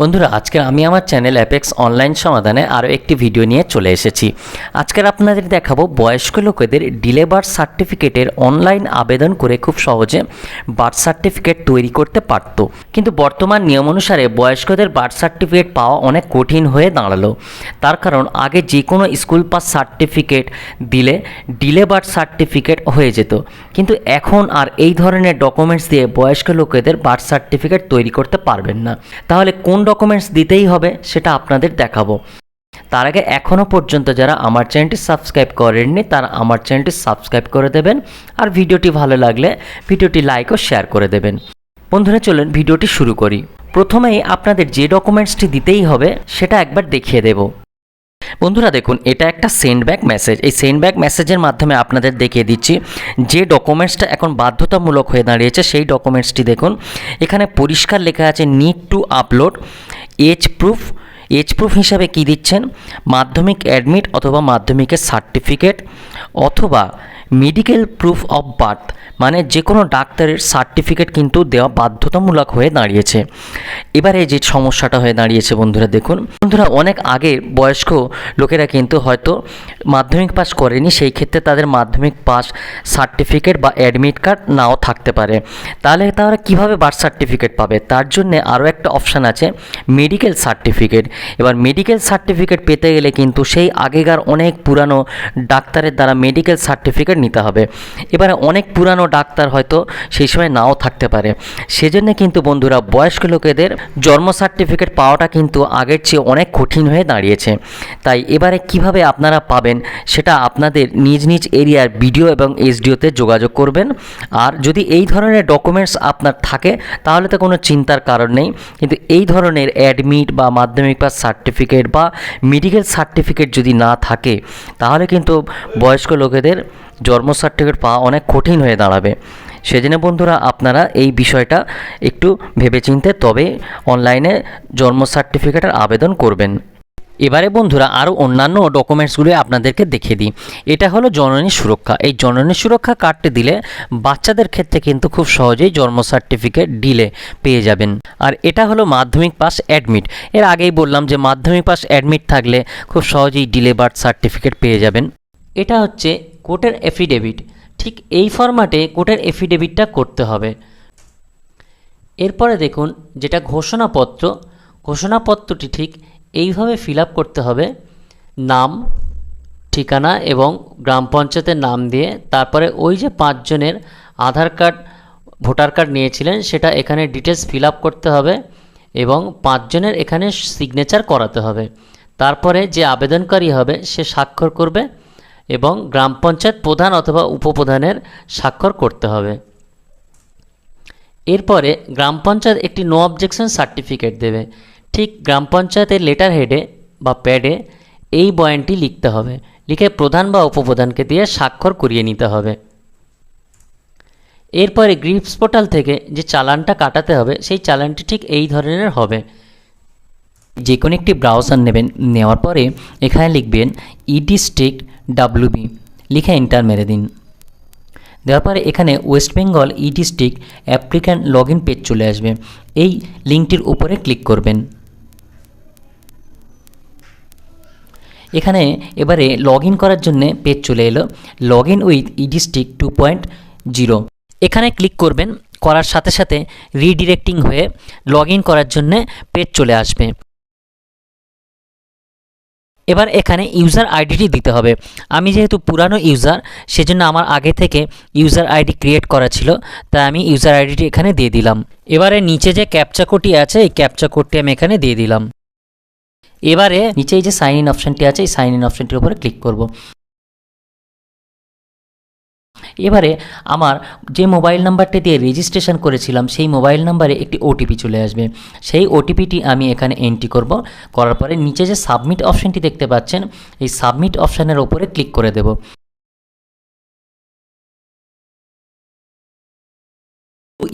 বন্ধুরা, আজকে আমি আমার চ্যানেল অ্যাপেক্স অনলাইন সমাধানে আরও একটি ভিডিও নিয়ে চলে এসেছি। আজকের আপনাদের দেখাবো বয়স্ক লোকেদের ডিলে বার্থ সার্টিফিকেটের অনলাইন আবেদন করে খুব সহজে বার্থ সার্টিফিকেট তৈরি করতে পারত। কিন্তু বর্তমান নিয়ম অনুসারে বয়স্কদের বার্থ সার্টিফিকেট পাওয়া অনেক কঠিন হয়ে দাঁড়াল। তার কারণ, আগে যে কোনো স্কুল পাস সার্টিফিকেট দিলে ডিলে বার্থ সার্টিফিকেট হয়ে যেত। কিন্তু এখন আর এই ধরনের ডকুমেন্টস দিয়ে বয়স্ক লোকেদের বার্থ সার্টিফিকেট তৈরি করতে পারবেন না। তাহলে কোন ডকুমেন্টস দিতেই হবে, সেটা আপনাদের দেখাবো। তার আগে এখনও পর্যন্ত যারা আমার চ্যানেলটি সাবস্ক্রাইব করেননি, তারা আমার চ্যানেলটি সাবস্ক্রাইব করে দেবেন, আর ভিডিওটি ভালো লাগলে ভিডিওটি লাইক ও শেয়ার করে দেবেন। বন্ধুরা, চলুন ভিডিওটি শুরু করি। প্রথমেই আপনাদের যে ডকুমেন্টসটি দিতেই হবে, সেটা একবার দেখিয়ে দেব। বন্ধুরা দেখুন, এটা একটা সেন্ড ব্যাক মেসেজ এই সেন্ড ব্যাক মেসেজের মাধ্যমে আপনাদের দেখিয়ে দিচ্ছি, যে ডকুমেন্টসটা এখন বাধ্যতামূলক হয়ে দাঁড়িয়েছে, সেই ডকুমেন্টসটি দেখুন। এখানে পরিষ্কার লেখা আছে need to upload age proof age proof হিসাবে কি দিচ্ছেন? মাধ্যমিক অ্যাডমিট অথবা মাধ্যমিকের সার্টিফিকেট অথবা মেডিকেল প্রুফ অফ বার্থ মানে যে কোনো ডাক্তারের সার্টিফিকেট কিন্তু দেওয়া বাধ্যতামূলক হয়ে দাঁড়িয়েছে। এবারে যে সমস্যাটা হয়ে দাঁড়িয়েছে বন্ধুরা, দেখুন। বন্ধুরা, অনেক আগে বয়স্ক লোকেরা কিন্তু হয়তো মাধ্যমিক পাস করেনি, সেই ক্ষেত্রে তাদের মাধ্যমিক পাস সার্টিফিকেট বা অ্যাডমিট কার্ড নাও থাকতে পারে। তাহলে তারা কীভাবে বার্থ সার্টিফিকেট পাবে? তার জন্য আরও একটা অপশান আছে মেডিকেল সার্টিফিকেট এবার মেডিকেল সার্টিফিকেট পেতে গেলে কিন্তু সেই আগেকার অনেক পুরানো ডাক্তারের দ্বারা মেডিকেল সার্টিফিকেট নিতে হবে। এবারে অনেক পুরানো ডাক্তার হয়তো সেই সময় নাও থাকতে পারে। সেজন্য কিন্তু বন্ধুরা বয়স্ক লোকেদের জন্ম সার্টিফিকেট পাওয়াটা কিন্তু আগের চেয়ে অনেক কঠিন হয়ে দাঁড়িয়েছে। তাই এবারে কীভাবে আপনারা পাবেন সেটা আপনাদের নিজ নিজ এরিয়ার বিডিও এবং এসডিওতে যোগাযোগ করবেন। আর যদি এই ধরনের ডকুমেন্টস আপনার থাকে, তাহলে তো কোনো চিন্তার কারণ নেই। কিন্তু এই ধরনের অ্যাডমিট বা মাধ্যমিক পাস সার্টিফিকেট বা মেডিকেল সার্টিফিকেট যদি না থাকে, তাহলে কিন্তু বয়স্ক লোকেদের জন্ম সার্টিফিকেট পাওয়া অনেক কঠিন হয়ে দাঁড়াবে। সেজন্য বন্ধুরা, আপনারা এই বিষয়টা একটু ভেবেচিন্তে তবে অনলাইনে জন্ম সার্টিফিকেটের আবেদন করবেন। এবারে বন্ধুরা, আরও অন্যান্য ডকুমেন্টসগুলি আপনাদেরকে দেখিয়ে দিই। এটা হলো জননী সুরক্ষা। এই জননী সুরক্ষা কার্ডটি দিলে বাচ্চাদের ক্ষেত্রে কিন্তু খুব সহজেই জন্ম সার্টিফিকেট ডিলে পেয়ে যাবেন। আর এটা হলো মাধ্যমিক পাস অ্যাডমিট এর আগেই বললাম যে মাধ্যমিক পাস অ্যাডমিট থাকলে খুব সহজেই ডিলে বার্থ সার্টিফিকেট পেয়ে যাবেন। এটা হচ্ছে কোর্টের এফিডেভিট ঠিক এই ফরম্যাটে কোর্টের এফিডেভিটটা করতে হবে। এরপরে দেখুন যেটা ঘোষণাপত্র। ঘোষণাপত্রটি ঠিক এইভাবে ফিল করতে হবে। নাম, ঠিকানা এবং গ্রাম পঞ্চায়েতের নাম দিয়ে। তারপরে ওই যে পাঁচজনের আধার কার্ড, ভোটার কার্ড নিয়েছিলেন সেটা এখানে ডিটেলস ফিল করতে হবে এবং পাঁচজনের এখানে সিগনেচার করাতে হবে। তারপরে যে আবেদনকারী হবে সে স্বাক্ষর করবে। এবং গ্রাম পঞ্চায়েত প্রধান অথবা উপপ্রধানের স্বাক্ষর করতে হবে। এরপরে গ্রাম পঞ্চায়েত একটি নো অবজেকশন সার্টিফিকেট দেবে। ঠিক গ্রাম পঞ্চায়েতের লেটার হেডে বা প্যাডে এই বয়ানটি লিখতে হবে। লিখে প্রধান বা উপপ্রধানকে দিয়ে স্বাক্ষর করিয়ে নিতে হবে। এরপরে গ্রিপস পোর্টাল থেকে যে চালানটা কাটাতে হবে, সেই চালানটি ঠিক এই ধরনের হবে। যে কোনো একটি ব্রাউজার নেবেন, নেওয়ার পরে এখানে লিখবেন ই ডিস্ট্রিক্ট ডাব্লিউবি লিখে এন্টার মেরে দিন। দেওয়ার পরে এখানে West Bengal e district applicant log in page চলে আসবে। এই লিঙ্কটির উপরে ক্লিক করবেন। এখানে এবারে লগ ইন করার জন্য পেজ চলে এলো। Log in with e district two point zero এখানে ক্লিক করবেন, করার সাথে সাথে রিডিরেক্টিং হয়ে লগ ইন করার জন্য পেজ চলে আসবে। এবার এখানে ইউজার আইডিটি দিতে হবে। আমি যেহেতু পুরানো ইউজার সেজন্য আমার আগে থেকে ইউজার আইডি ক্রিয়েট করা ছিল, তাই আমি ইউজার আইডিটি এখানে দিয়ে দিলাম। এবারে নিচে যে ক্যাপচা কোডটি আছে, এই ক্যাপচা কোডটি আমি এখানে দিয়ে দিলাম। এবারে নিচে এই যে সাইন ইন অপশানটি আছে, এই সাইন ইন অপশানটির উপরে ক্লিক করব। এবারে আমার যে মোবাইল নাম্বারটি দিয়ে রেজিস্ট্রেশন করেছিলাম, সেই মোবাইল নাম্বারে একটি ওটিপি চলে আসবে। সেই ওটিপিটি আমি এখানে এন্ট্রি করব। করার পরে নিচে যে সাবমিট অপশানটি দেখতে পাচ্ছেন, এই সাবমিট অপশানের ওপরে ক্লিক করে দেব।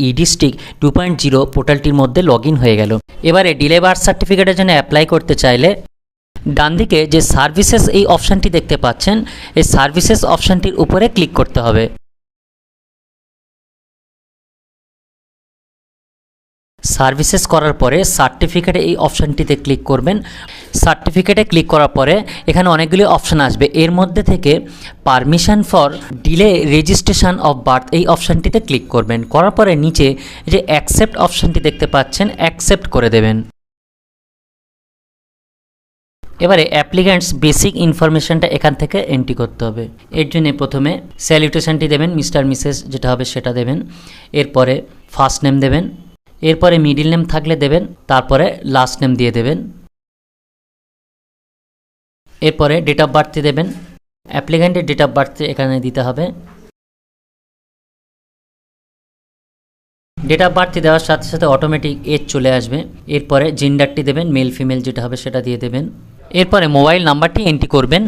ই টু পয়েন্ট জিরো পোর্টালটির মধ্যে লগ হয়ে গেল। এবারে ডিলে বার্থ সার্টিফিকেটের জন্য অ্যাপ্লাই করতে চাইলে ডান দিকে যে সার্ভিসেস এই অপশানটি দেখতে পাচ্ছেন, এই সার্ভিসেস অপশানটির উপরে ক্লিক করতে হবে। সার্ভিসেস করার পরে সার্টিফিকেটে এই অপশানটিতে ক্লিক করবেন। সার্টিফিকেটে ক্লিক করার পরে এখানে অনেকগুলি অপশান আসবে। এর মধ্যে থেকে permission for delay registration of birth এই অপশানটিতে ক্লিক করবেন। করার পরে নিচে যে অ্যাকসেপ্ট অপশানটি দেখতে পাচ্ছেন, অ্যাকসেপ্ট করে দেবেন। এবারে অ্যাপ্লিক্যান্টস বেসিক ইনফরমেশনটা এখান থেকে এন্ট্রি করতে হবে। এর জন্য প্রথমে স্যালিউটেশনটি দেবেন মিস্টার মিসেস যেটা হবে সেটা দেবেন। এরপরে ফার্স্ট নেম দেবেন। এরপরে মিডিল নেম থাকলে দেবেন, তারপরে লাস্ট নেম দিয়ে দেবেন। এরপরে ডেট অফ বার্থ দেবেন। অ্যাপ্লিক্যান্টের ডেট অফ বার্থ এখানে দিতে হবে। ডেট অফ বার্থ দেওয়ার সাথে সাথে অটোমেটিক এজ চলে আসবে। এরপরে জেন্ডারটি দেবেন মেল ফিমেল যেটা হবে সেটা দিয়ে দেবেন। এরপরে মোবাইল নাম্বারটি এন্ট্রি করবেন।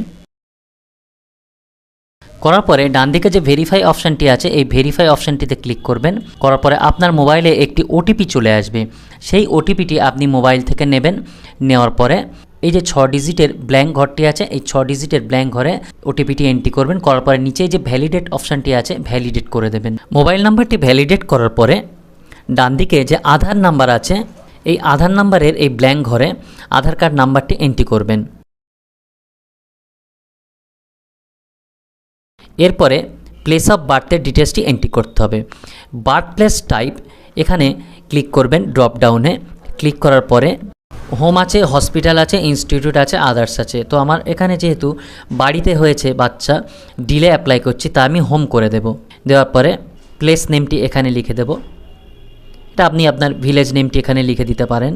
করার পরে ডান দিকে যে ভেরিফাই অপশানটি আছে, এই ভেরিফাই অপশানটিতে ক্লিক করবেন। করার পরে আপনার মোবাইলে একটি ওটিপি চলে আসবে। সেই ওটিপিটি আপনি মোবাইল থেকে নেবেন। নেওয়ার পরে এই যে ছ ডিজিটের ব্ল্যাঙ্ক ঘরটি আছে, এই ছ ডিজিটের ব্ল্যাঙ্ক ঘরে ওটিপিটি এন্ট্রি করবেন। করার পরে নিচে যে ভ্যালিডেট অপশানটি আছে ভ্যালিডেট করে দেবেন। মোবাইল নাম্বারটি ভ্যালিডেট করার পরে ডান দিকে যে আধার নাম্বার আছে এই আধার নাম্বারের এই ব্ল্যাঙ্ক ঘরে আধার কার্ড নাম্বারটি এন্ট্রি করবেন। এরপরে প্লেস অফ বার্থের ডিটেলসটি এন্ট্রি করতে হবে। বার্থ প্লেস টাইপ এখানে ক্লিক করবেন ড্রপ ডাউনে ক্লিক করার পরে হোম আছে হসপিটাল আছে ইনস্টিটিউট আছে আদার্স আছে। তো আমার এখানে যেহেতু বাড়িতে হয়েছে বাচ্চা ডিলে অ্যাপ্লাই করছি, তা আমি হোম করে দেব। দেওয়ার পরে প্লেস নেমটি এখানে লিখে দেব। এটা আপনি আপনার ভিলেজ নেমটি এখানে লিখে দিতে পারেন।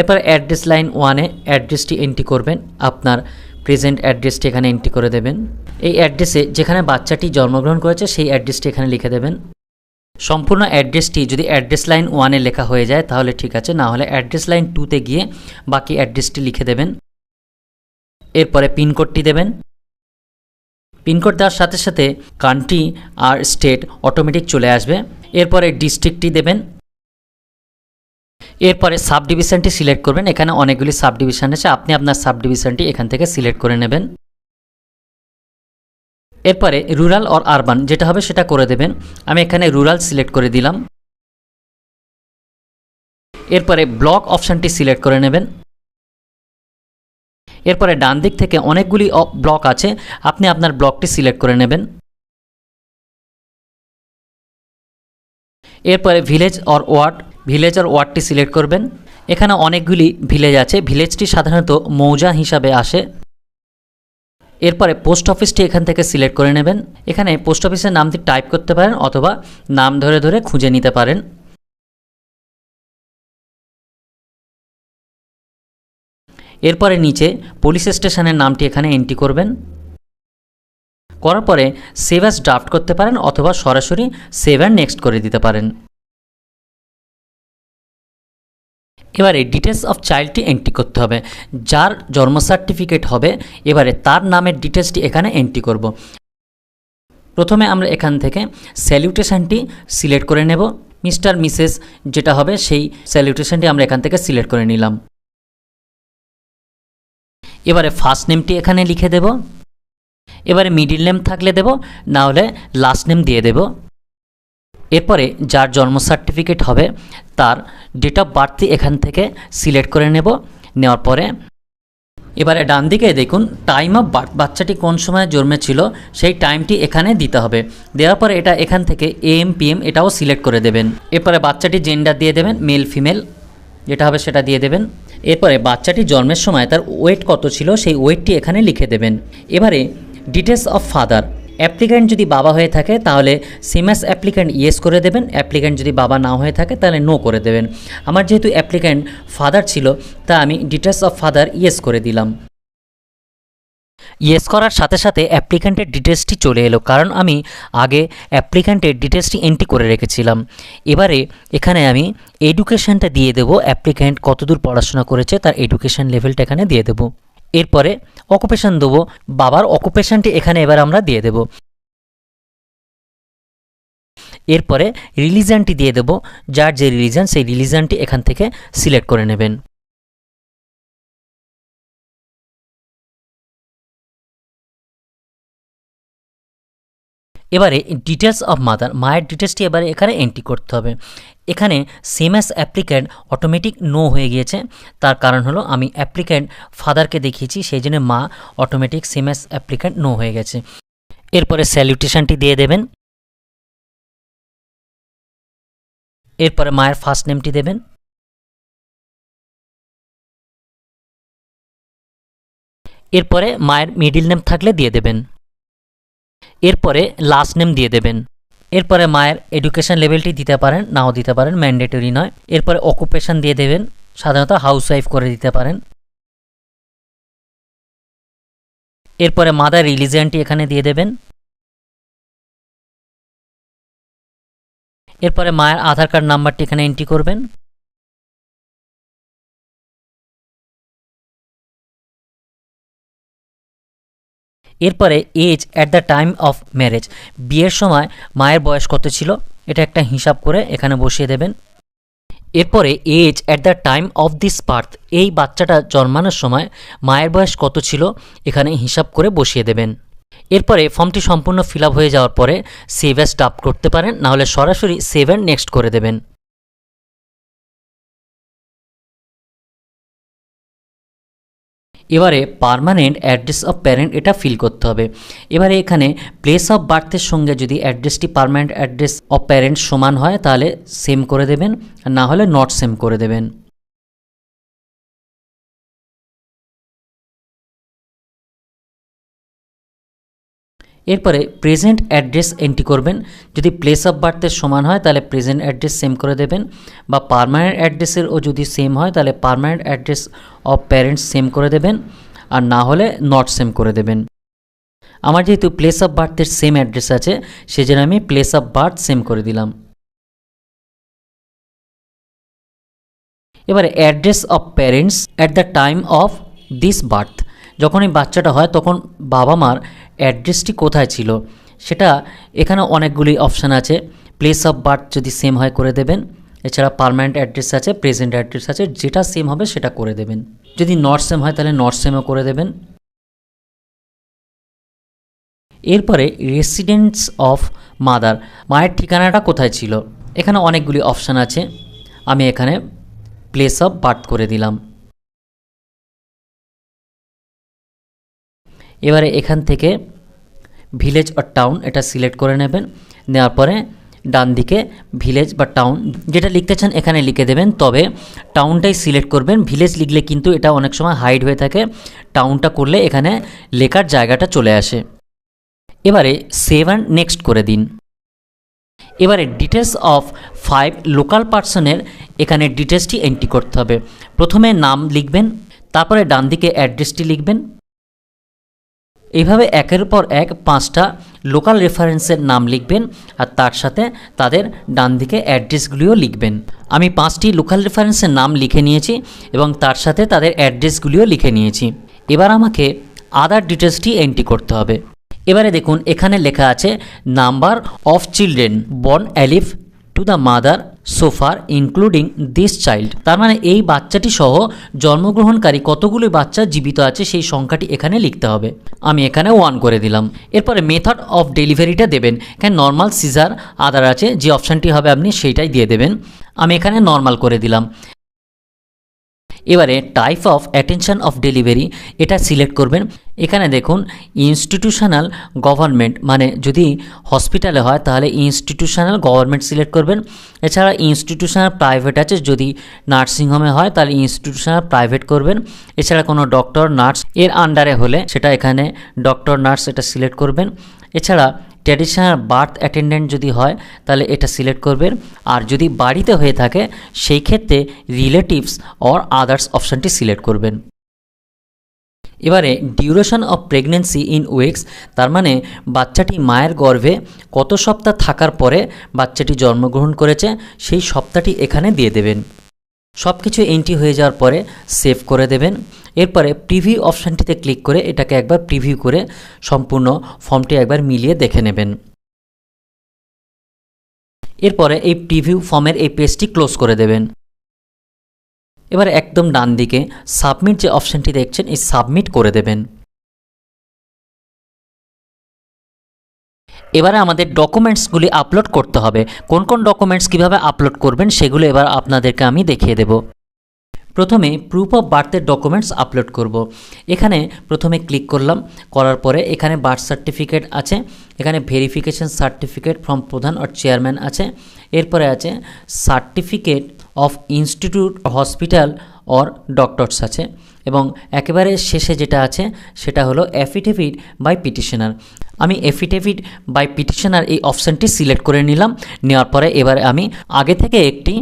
এরপর অ্যাড্রেস লাইন ওয়ানে অ্যাড্রেসটি এন্ট্রি করবেন। আপনার প্রেজেন্ট অ্যাড্রেসটি এখানে এন্ট্রি করে দেবেন। এই অ্যাড্রেসে যেখানে বাচ্চাটি জন্মগ্রহণ করেছে, সেই অ্যাড্রেসটি এখানে লিখে দেবেন। সম্পূর্ণ অ্যাড্রেসটি যদি অ্যাড্রেস লাইন ওয়ানে লেখা হয়ে যায়, তাহলে ঠিক আছে। না হলে অ্যাড্রেস লাইন টুতে গিয়ে বাকি অ্যাড্রেসটি লিখে দেবেন। এরপরে পিনকোডটি দেবেন। পিনকোড দেওয়ার সাথে সাথে কান্ট্রি আর স্টেট অটোমেটিক চলে আসবে। এরপরে ডিস্ট্রিক্টটি দেবেন। এরপরে সাব ডিভিশনটি সিলেক্ট করবেন। এখানে অনেকগুলি সাব ডিভিশন আছে। আপনি আপনার সাব ডিভিশনটি এখান থেকে সিলেক্ট করে নেবেন। এরপরে রুরাল অর আরবান যেটা হবে সেটা করে দেবেন। আমি এখানে রুরাল সিলেক্ট করে দিলাম। এরপরে ব্লক অপশানটি সিলেক্ট করে নেবেন। এরপরে ডান দিক থেকে অনেকগুলি ব্লক আছে। আপনি আপনার ব্লকটি সিলেক্ট করে নেবেন। এরপরে village or ward village or ওয়ার্ডটি select করবেন। এখানে অনেকগুলি ভিলেজ আছে। ভিলেজটি সাধারণত মৌজা হিসাবে আসে। এরপরে পোস্ট অফিসটি এখান থেকে সিলেক্ট করে নেবেন। এখানে পোস্ট অফিসের নামটি টাইপ করতে পারেন অথবা নাম ধরে ধরে খুঁজে নিতে পারেন। এরপরে নিচে পুলিশ স্টেশনের নামটি এখানে এন্ট্রি করবেন। করার পরে সেভ অ্যাস ড্রাফট করতে পারেন অথবা সরাসরি সেভ অ্যান্ড নেক্সট করে দিতে পারেন। এবারে ডিটেলস অফ চাইল্ডটি এন্ট্রি করতে হবে। যার জন্ম সার্টিফিকেট হবে, এবারে তার নামের ডিটেলসটি এখানে এন্ট্রি করব। প্রথমে আমরা এখান থেকে স্যালিউটেশনটি সিলেক্ট করে নেব। মিস্টার, মিসেস যেটা হবে সেই স্যালিউটেশনটি আমরা এখান থেকে সিলেক্ট করে নিলাম। এবারে ফার্স্ট নেমটি এখানে লিখে দেব। এবারে মিডিল নেম থাকলে দেব না হলে লাস্ট নেম দিয়ে দেব। এরপরে যার জন্ম সার্টিফিকেট হবে, তার ডেট অফ বার্থটি এখান থেকে সিলেক্ট করে নেব। নেওয়ার পরে এবারে ডান দিকে দেখুন টাইম অফ বার্থ বাচ্চাটি কোন সময় জন্মেছিল, সেই টাইমটি এখানে দিতে হবে। দেওয়ার পরে এটা এখান থেকে এম পিএম এটাও সিলেক্ট করে দেবেন। এরপরে বাচ্চাটি জেন্ডার দিয়ে দেবেন মেল ফিমেল যেটা হবে সেটা দিয়ে দেবেন। এরপরে বাচ্চাটি জন্মের সময় তার ওয়েট কত ছিল, সেই ওয়েটটি এখানে লিখে দেবেন। এবারে ডিটেলস অফ ফাদার অ্যাপ্লিক্যান্ট যদি বাবা হয়ে থাকে, তাহলে সিমাস অ্যাপ্লিক্যান্ট ইয়েস করে দেবেন। অ্যাপ্লিক্যান্ট যদি বাবা না হয়ে থাকে, তাহলে নো করে দেবেন। আমার যেহেতু অ্যাপ্লিক্যান্ট ফাদার ছিল, তা আমি ডিটেলস অফ ফাদার ইয়েস করে দিলাম। ইয়েস করার সাথে সাথে অ্যাপ্লিক্যান্টের ডিটেলসটি চলে এলো, কারণ আমি আগে অ্যাপ্লিক্যান্টের ডিটেলসটি এন্ট্রি করে রেখেছিলাম। এবারে এখানে আমি এডুকেশনটা দিয়ে দেবো। অ্যাপ্লিক্যান্ট কতদূর পড়াশোনা করেছে, তার এডুকেশন লেভেলটা এখানে দিয়ে দেবো। এরপরে অকুপেশান দেবো। বাবার অকুপেশানটি এখানে এবার আমরা দিয়ে দেব। এরপরে রিলিজানটি দিয়ে দেব। যার যে রিলিজান সেই রিলিজানটি এখান থেকে সিলেক্ট করে নেবেন। এবারে ডিটেলস অফ মাদার মায়ের ডিটেলসটি এবারে এখানে এন্ট্রি করতে হবে। এখানে সেম অ্যাপ্লিক্যান্ট অটোমেটিক নো হয়ে গিয়েছে। তার কারণ হলো আমি অ্যাপ্লিক্যান্ট ফাদারকে দেখিয়েছি, সেই জন্য মা automatic same as applicant no হয়ে গেছে। এরপরে স্যালিউটেশনটি দিয়ে দেবেন। এরপরে মায়ের ফার্স্ট নেমটি দেবেন। এরপরে মায়ের মিডিল নেম থাকলে দিয়ে দেবেন। এরপরে লাস্ট নেম দিয়ে দেবেন। এরপরে মায়ের এডুকেশন লেভেলটি দিতে পারেন, নাও দিতে পারেন ম্যান্ডেটরি নয়। এরপরে অকুপেশন দিয়ে দেবেন, সাধারণত হাউস ওয়াইফ করে দিতে পারেন। এরপরে মাদার রিলিজিয়ানটি এখানে দিয়ে দেবেন। এরপরে মায়ের আধার কার্ড নাম্বারটি এখানে এন্ট্রি করবেন। এরপরে age at the time of marriage বিয়ের সময় মায়ের বয়স কত ছিল? এটা একটা হিসাব করে এখানে বসিয়ে দেবেন। এরপরে age at the time of this birth এই বাচ্চাটা জন্মানোর সময় মায়ের বয়স কত ছিল? এখানে হিসাব করে বসিয়ে দেবেন। এরপরে ফর্মটি সম্পূর্ণ ফিল হয়ে যাওয়ার পরে সেভ অ্যাস করতে পারেন, নাহলে সরাসরি সেভ নেক্সট করে দেবেন। এবারে পারমানেন্ট অ্যাড্রেস অফ প্যারেন্ট এটা ফিল করতে হবে। এবারে এখানে প্লেস অফ বার্থের সঙ্গে যদি অ্যাড্রেসটি পারমানেন্ট অ্যাড্রেস অফ প্যারেন্ট সমান হয় তাহলে সেম করে দেবেন, না হলে নট সেম করে দেবেন। এরপরে প্রেজেন্ট অ্যাড্রেস এন্ট্রি করবেন। যদি প্লেস অফ বার্থের সমান হয়, তাহলে প্রেজেন্ট অ্যাড্রেস সেম করে দেবেন। বা পারমানেন্ট অ্যাড্রেসেরও যদি সেম হয়, তাহলে permanent address of parents same করে দেবেন। আর না হলে নট সেম করে দেবেন। আমার যেহেতু প্লেস অফ বার্থের সেম অ্যাড্রেস আছে, সেজন্য আমি প্লেস অফ বার্থ সেম করে দিলাম। এবারে address of parents at the time of this birth যখন এই বাচ্চাটা হয়, তখন বাবা মার অ্যাড্রেসটি কোথায় ছিল? সেটা এখানে অনেকগুলি অপশান আছে। প্লেস অফ বার্থ যদি সেম হয়, করে দেবেন। এছাড়া পারমানেন্ট অ্যাড্রেস আছে প্রেজেন্ট অ্যাড্রেস আছে, যেটা সেম হবে, সেটা করে দেবেন। যদি নট সেম হয়, তাহলে নট সেমও করে দেবেন। এরপরে রেসিডেন্টস অফ মাদার মায়ের ঠিকানাটা কোথায় ছিল? এখানে অনেকগুলি অপশান আছে। আমি এখানে প্লেস অফ বার্থ করে দিলাম। এবারে এখান থেকে ভিলেজ আর টাউন এটা সিলেক্ট করে নেবেন। নেওয়ার পরে ডান দিকে ভিলেজ বা টাউন যেটা লিখতে চান এখানে লিখে দেবেন। তবে টাউনটাই সিলেক্ট করবেন। ভিলেজ লিখলে কিন্তু এটা অনেক সময় হাইড হয়ে থাকে। টাউনটা করলে এখানে লেখার জায়গাটা চলে আসে। এবারে সেভ অ্যান্ড নেক্সট করে দিন। এবারে ডিটেলস অফ ফাইভ লোকাল পার্সনের এখানে ডিটেলসটি এন্ট্রি করতে হবে। প্রথমে নাম লিখবেন, তারপরে ডান দিকে অ্যাড্রেসটি লিখবেন। এইভাবে একের পর এক পাঁচটা লোকাল রেফারেন্সের নাম লিখবেন আর তার সাথে তাদের ডান দিকে অ্যাড্রেসগুলিও লিখবেন। আমি পাঁচটি লোকাল রেফারেন্সের নাম লিখে নিয়েছি এবং তার সাথে তাদের অ্যাড্রেসগুলিও লিখে নিয়েছি। এবার আমাকে আদার ডিটেলসটি এন্ট্রি করতে হবে। এবারে দেখুন, এখানে লেখা আছে number of children born alive to the mother so far including this child তার মানে এই বাচ্চাটি সহ জন্মগ্রহণকারী কতগুলো বাচ্চা জীবিত আছে সেই সংখ্যাটি এখানে লিখতে হবে। আমি এখানে ওয়ান করে দিলাম। এরপরে মেথড অফ ডেলিভারিটা দেবেন। এখানে নর্মাল সিজার আদার আছে, যে অপশানটি হবে আপনি সেইটাই দিয়ে দেবেন। আমি এখানে নর্মাল করে দিলাম। এবারে type of attention of delivery এটা সিলেক্ট করবেন। এখানে দেখুন ইনস্টিটিউশনাল গভর্নমেন্ট মানে যদি হসপিটালে হয়, তাহলে ইনস্টিটিউশনাল গভর্নমেন্ট সিলেক্ট করবেন। এছাড়া ইনস্টিটিউশনাল প্রাইভেট আছে, যদি নার্সিংহোমে হয়, তাহলে ইনস্টিটিউশনাল প্রাইভেট করবেন। এছাড়া কোনো ডক্টর নার্স এর আন্ডারে হলে সেটা এখানে ডক্টর নার্স এটা সিলেক্ট করবেন। এছাড়া ট্র্যাডিশনাল বার্থ অ্যাটেন্ডেন্ট যদি হয়, তাহলে এটা সিলেক্ট করবেন। আর যদি বাড়িতে হয়ে থাকে, সেই ক্ষেত্রে রিলেটিভস অর আদার্স অপশানটি সিলেক্ট করবেন। এবারে duration of pregnancy in weeks তার মানে বাচ্চাটি মায়ের গর্ভে কত সপ্তাহ থাকার পরে বাচ্চাটি জন্মগ্রহণ করেছে, সেই সপ্তাহটি এখানে দিয়ে দেবেন। সব কিছু এন্ট্রি হয়ে যাওয়ার পরে সেভ করে দেবেন। এরপরে প্রিভিউ অপশানটিতে ক্লিক করে এটাকে একবার প্রিভিউ করে সম্পূর্ণ ফর্মটি একবার মিলিয়ে দেখে নেবেন। এরপরে এই প্রিভিউ ফর্মের এই পেজটি ক্লোজ করে দেবেন। এবার একদম ডান দিকে সাবমিট যে অপশানটি দেখছেন, এই সাবমিট করে দেবেন। এবারে আমাদের ডকুমেন্টসগুলি আপলোড করতে হবে। কোন কোন ডকুমেন্টস কীভাবে আপলোড করবেন সেগুলো এবার আপনাদেরকে আমি দেখিয়ে দেব। প্রথমে প্রুফ অফ বার্থের ডকুমেন্টস আপলোড করব। এখানে প্রথমে ক্লিক করলাম, করার পরে এখানে বার্থ সার্টিফিকেট আছে, এখানে verification certificate from pradhan or chairman আছে, এরপরে আছে certificate of institute hospital or doctors আছে। এবং একেবারে শেষে যেটা আছে, সেটা হলো অ্যাফিডেভিট বাই পিটিশনার আমি এফিডেভিট বাই পিটিশনার এই অপশানটি সিলেক্ট করে নিলাম, নেওয়ার পরে এবারে আমি আগে থেকে একটি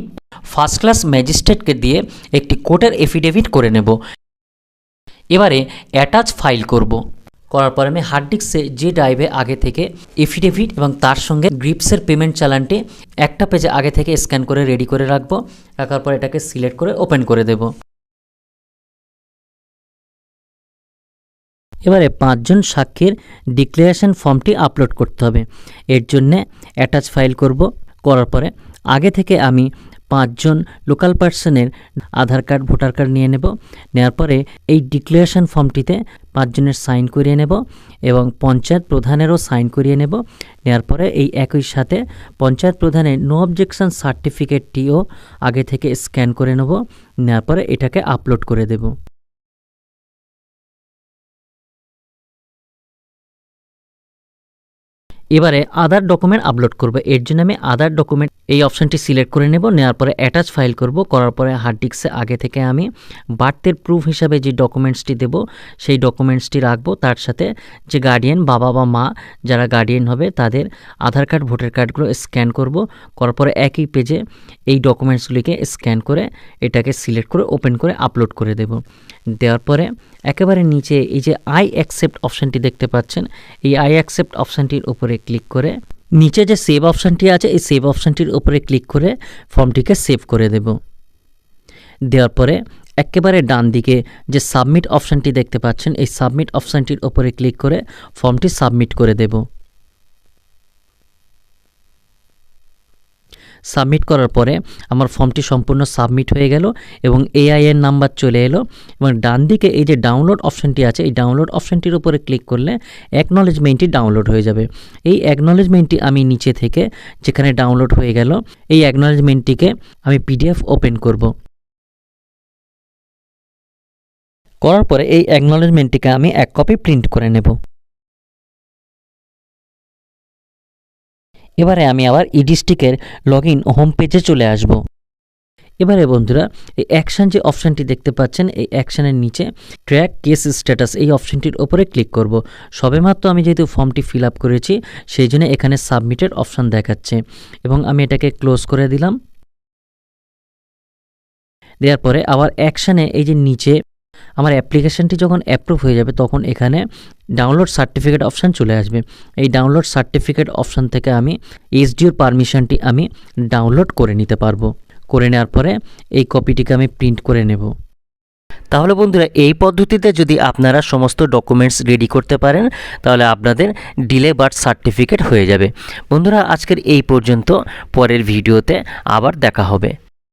ফার্স্ট ক্লাস ম্যাজিস্ট্রেটকে দিয়ে একটি কোর্টের এফিডেভিট করে নেব। এবারে অ্যাটাচ ফাইল করব। করার পরে আমি হার্ড ডিস্কে যে ড্রাইভে আগে থেকে এফিডেভিট এবং তার সঙ্গে গ্রিপসের পেমেন্ট চালানটি একটা পেজে আগে থেকে স্ক্যান করে রেডি করে রাখব। রাখার পর এটাকে সিলেক্ট করে ওপেন করে দেব। এবারে পাঁচজন সাক্ষীর ডিক্লারেশন ফর্মটি আপলোড করতে হবে। এর জন্যে অ্যাটাচ ফাইল করব। করার পরে আগে থেকে আমি পাঁচজন লোকাল পার্সনের আধার কার্ড, ভোটার কার্ড নিয়ে নেব। নেওয়ার পরে এই ডিক্লারেশন ফর্মটিতে পাঁচজনের সাইন করিয়ে নেব এবং পঞ্চায়েত প্রধানেরও সাইন করিয়ে নেব। নেওয়ার পরে এই একই সাথে পঞ্চায়েত প্রধানের নো অবজেকশন সার্টিফিকেটটিও আগে থেকে স্ক্যান করে নেব। নেওয়ার পরে এটাকে আপলোড করে দেব। এবারে আধার ডকুমেন্ট আপলোড করব। এর জন্য আমি আধার ডকুমেন্ট এই অপশানটি সিলেক্ট করে নেব। নেওয়ার পরে অ্যাটাচ ফাইল করব। করার পরে হার্ড ডিস্কে আগে থেকে আমি বার্থের প্রুফ হিসাবে যে ডকুমেন্টসটি দেব, সেই ডকুমেন্টসটি রাখব। তার সাথে যে গার্ডিয়ান বাবা বা মা যারা গার্ডিয়ান হবে, তাদের আধার কার্ড ভোটার কার্ডগুলো স্ক্যান করব। করার পরে একই পেজে এই ডকুমেন্টসগুলিকে স্ক্যান করে এটাকে সিলেক্ট করে ওপেন করে আপলোড করে দেব। দেওয়ার পরে একেবারে নিচে এই যে আই অ্যাকসেপ্ট অপশানটি দেখতে পাচ্ছেন, এই আই অ্যাকসেপ্ট অপশানটির উপরে ক্লিক করে নিচে যে সেভ অপশানটি আছে, এই সেভ অপশানটির উপরে ক্লিক করে ফর্মটিকে সেভ করে দেব। দেওয়ার পরে একেবারে ডান দিকে যে সাবমিট অপশানটি দেখতে পাচ্ছেন, এই সাবমিট অপশানটির উপরে ক্লিক করে ফর্মটি সাবমিট করে দেব। সাবমিট করার পরে আমার ফর্মটি সম্পূর্ণ সাবমিট হয়ে গেল এবং এআই এর নাম্বার চলে এলো এবং ডান দিকে এই যে ডাউনলোড অপশানটি আছে, এই ডাউনলোড অপশানটির উপরে ক্লিক করলে অ্যাকনলেজমেন্টটি ডাউনলোড হয়ে যাবে। এই অ্যাকনলেজমেন্টটি আমি নিচে থেকে যেখানে ডাউনলোড হয়ে গেল, এই অ্যাকনলেজমেন্টটিকে আমি পিডিএফ ওপেন করব। করার পরে এই অ্যাকনলেজমেন্টটিকে আমি এক কপি প্রিন্ট করে নেব। এবারে আমি আবার ইডিস্টিকের লগ ইন হোম পেজে চলে আসব। এবারে বন্ধুরা, এই অ্যাকশান যে অপশানটি দেখতে পাচ্ছেন, এই অ্যাকশানের নিচে ট্র্যাক কেস স্ট্যাটাস এই অপশানটির ওপরে ক্লিক করব। সবেমাত্র আমি যেহেতু ফর্মটি ফিল আপ করেছি, সেই জন্য এখানে সাবমিটেড অপশান দেখাচ্ছে। এবং আমি এটাকে ক্লোজ করে দিলাম। দেওয়ার পরে আবার অ্যাকশানে এই যে নিচে আমার অ্যাপ্লিকেশনটি যখন অ্যাপ্রুভ হয়ে যাবে, তখন এখানে ডাউনলোড সার্টিফিকেট অপশান চলে আসবে। এই ডাউনলোড সার্টিফিকেট অপশান থেকে আমি এইচডিওর পারমিশনটি আমি ডাউনলোড করে নিতে পারব। করে নেওয়ার পরে এই কপিটিকে আমি প্রিন্ট করে নেব। তাহলে বন্ধুরা, এই পদ্ধতিতে যদি আপনারা সমস্ত ডকুমেন্টস রেডি করতে পারেন, তাহলে আপনাদের ডিলে বার্থ সার্টিফিকেট হয়ে যাবে। বন্ধুরা, আজকের এই পর্যন্ত, পরের ভিডিওতে আবার দেখা হবে।